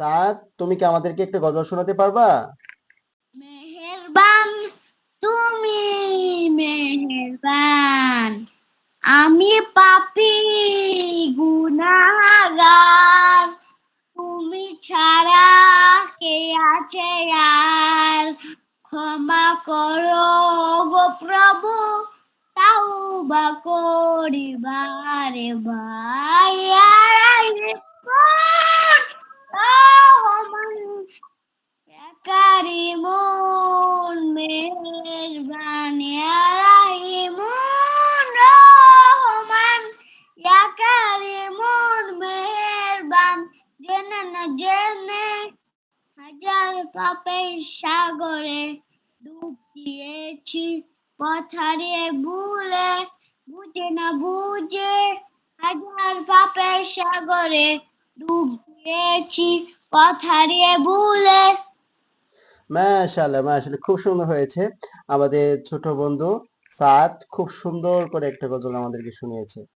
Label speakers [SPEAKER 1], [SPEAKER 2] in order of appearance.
[SPEAKER 1] সাদ তুমি কি আমাদেরকে একটা গজল শোনাতে পারবা?
[SPEAKER 2] মেহেরবান, তুমি মেহেরবান। আমি পাপি গুনাহগার তুমি ছাড়া কে আছে আর? ক্ষমা করো গো প্রভু, তাওবা করি বারে ভাই হাজার পাপের সাগরে ডুব দিয়েছি পথ হারিয়ে ভুলে বুঝে না বুঝে হাজার পাপের সাগরে ডুব দিয়েছি পথ হারিয়ে ভুলে।
[SPEAKER 1] মাশাআল্লাহ মাশাআল্লাহ, খুব সুন্দর হয়েছে। আমাদের ছোট বন্ধু সাদ খুব সুন্দর করে একটা গজল আমাদেরকে শুনিয়েছে।